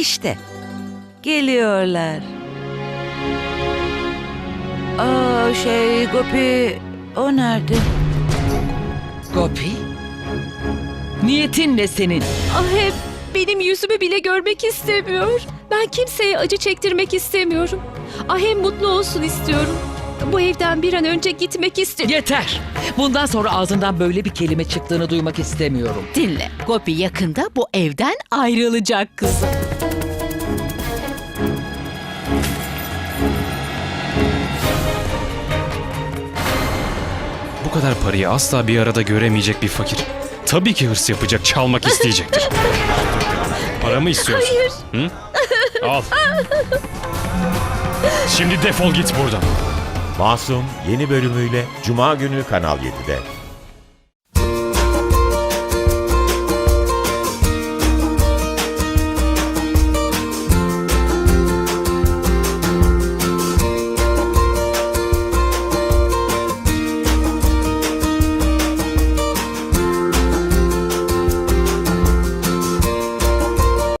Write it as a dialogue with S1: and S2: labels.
S1: İşte geliyorlar. Aa şey Gopi o nerede?
S2: Gopi? Niyetin ne senin?
S3: Ahem benim yüzümü bile görmek istemiyor. Ben kimseye acı çektirmek istemiyorum. Ahem mutlu olsun istiyorum. Bu evden bir an önce gitmek istiyorum.
S2: Yeter. Bundan sonra ağzından böyle bir kelime çıktığını duymak istemiyorum.
S3: Dinle. Gopi yakında bu evden ayrılacak kızım.
S4: Bu kadar parayı asla bir arada göremeyecek bir fakir. Tabii ki hırs yapacak, çalmak isteyecektir. Paramı istiyorsun. Hayır. Hı? Al. Şimdi defol git buradan.
S5: Masum yeni bölümüyle Cuma günü Kanal 7'de.